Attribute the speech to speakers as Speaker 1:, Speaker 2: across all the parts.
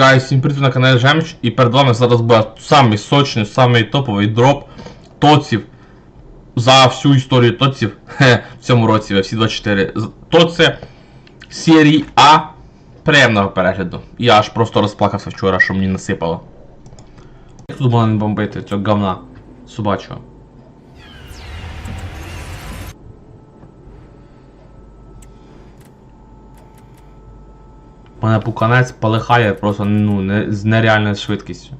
Speaker 1: Гайс, всім привіт на каналі Жемч, і перед вами зараз буде самий сочний, самий топовий дроп тоців за всю історію тоців в цьому році, всі 24. З- Тоці серії А приємного перегляду. Я аж просто розплакався вчора, що мені насипало. Як тут було не бомбити цього говна собачого? Мене пуканець полихає просто ну, не, з нереальною швидкістю.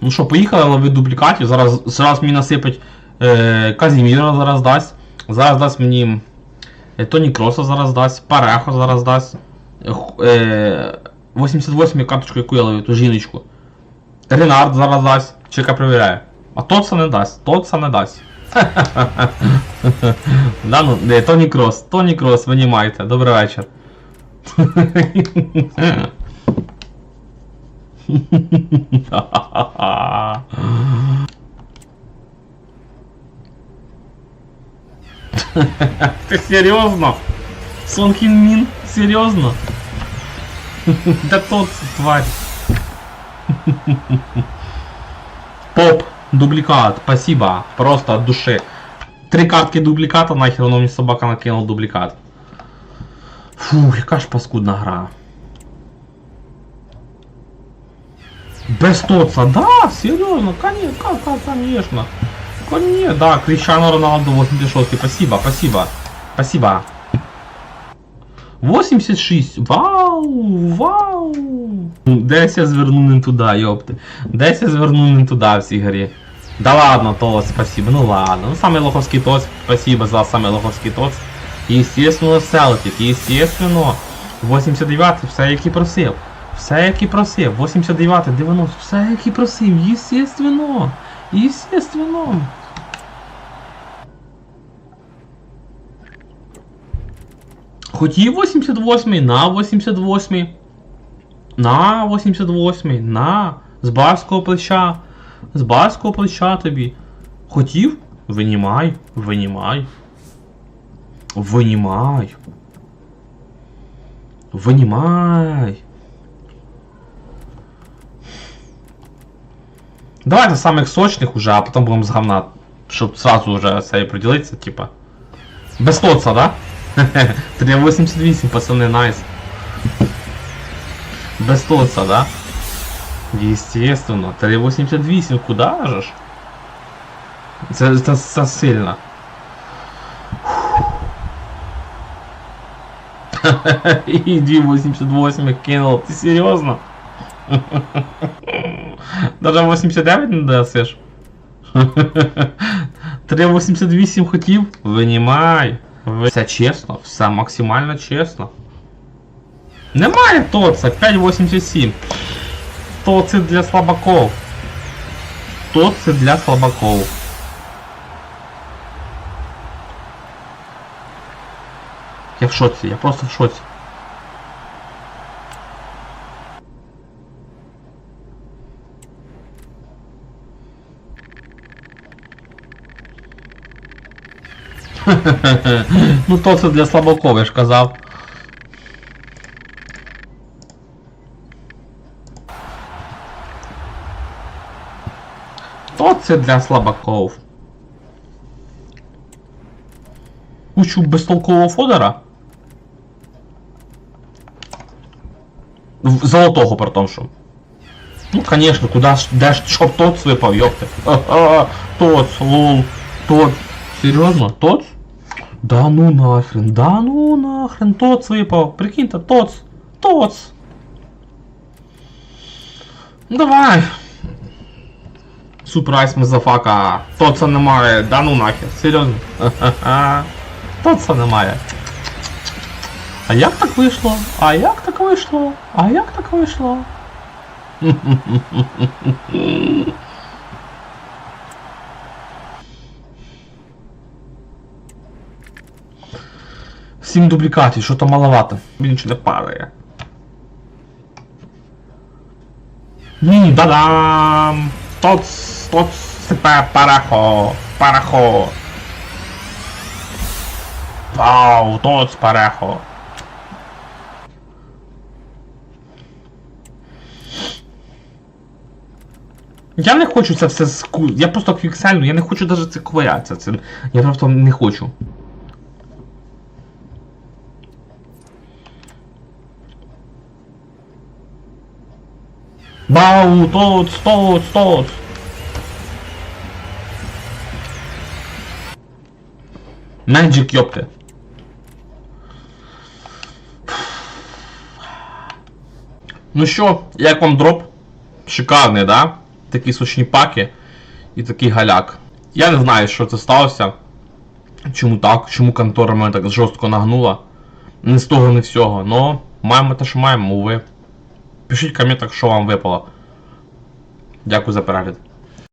Speaker 1: Ну що, поїхали ловити дублікатів. Зараз, зараз мені насипить е, Казіміра зараз дасть. Зараз дасть мені е, Тоні Кроса зараз дасть, Парехо зараз дасть. Е, Е, 88 карточку, яку я ловив, ту жіночку. Ренард зараз дасть. Чека перевіряє. А Тоца не дасть. Тоца не дасть. да, ну, не, Тоні Крос, Тоні Крос, винімайте. Добрий вечір. Ты серьезно? Сон Хин Мин? Серьезно? Да тот тварь. Поп, дубликат, спасибо. Просто от души. Три картки дубликата, нахер воно мені собака накинула дубликат. Фу, яка ж паскудна гра. Без тоца, да, серьезно, конечно, конечно. Конечно, да, Крещано Роналду 86, спасибо, спасибо, спасибо. 86, вау, вау. Десь я зверну не туди, йопти. Десь я зверну не туди в цій грі. Да ладно, тоц, спасибо, ну ладно. Ну самый лоховский тоц, спасибо за самый лоховский тоц. Естественно, Селтик, естественно. 89 все як і просив. Все як і просив. 89-й, 90 все як і просив. Естественно. Естественно. Хотів 88-й, на 88-й. На 88-й, на з барського плеча. З барського плеча тобі. Хотів? Винімай, винімай. Винімай. Винімай. Давайте самих сочних уже, а потом будем с говна. Чтоб сразу уже цей приділитися, типа. Без тоца, да? 388, пацаны, найс. Без тоца, да? Естественно. 388, куда же? Це, це, це сильно. И 288 кинул. Ты серьезно? Даже 89 не дасиш? 388 хотів? Винімай. Ви- Все чесно, все максимально чесно. Немає тоца, 587. Тоци для слабаков. Тоци для слабаков. Я в шоці, я просто в шоці. ну то це для слабаков, я ж казав. То це для слабаков. Кучу безтолкового фодера. Золотого тому, що. Ну, конечно, куда ж, де ж, щоб тот випав, ёпта. Ага, тот, лол, тот. Серйозно, тот? Да ну нахрен, да ну нахрен, тот випав. Прикиньте, тот, тот. Ну, Давай. Сюрприз, мазафака. Тоца немає, да ну нахер, серйозно. Тоца немає. А як так вийшло? А як вийшло? А як так вийшло? Сім дублікатів, що то маловато. Нічого не падає. Ні, да-дам! Тоц, тоц, сипе, парахо, парахо. Вау, тоц, парахо. Я не хочу це все ску... Я просто квіксельну, я не хочу навіть це ковирятися. Це... Я просто не хочу. Бау, тот, тот, тот. Magic, ёпти. Ну що, як вам дроп? Шикарний, да? Такі сучні паки і такий галяк. Я не знаю, що це сталося. Чому так, чому контора мене так жорстко нагнула. Не з того, не всього. Но маємо те, що маємо, уви. Пишіть в коментах, що вам випало. Дякую за перегляд.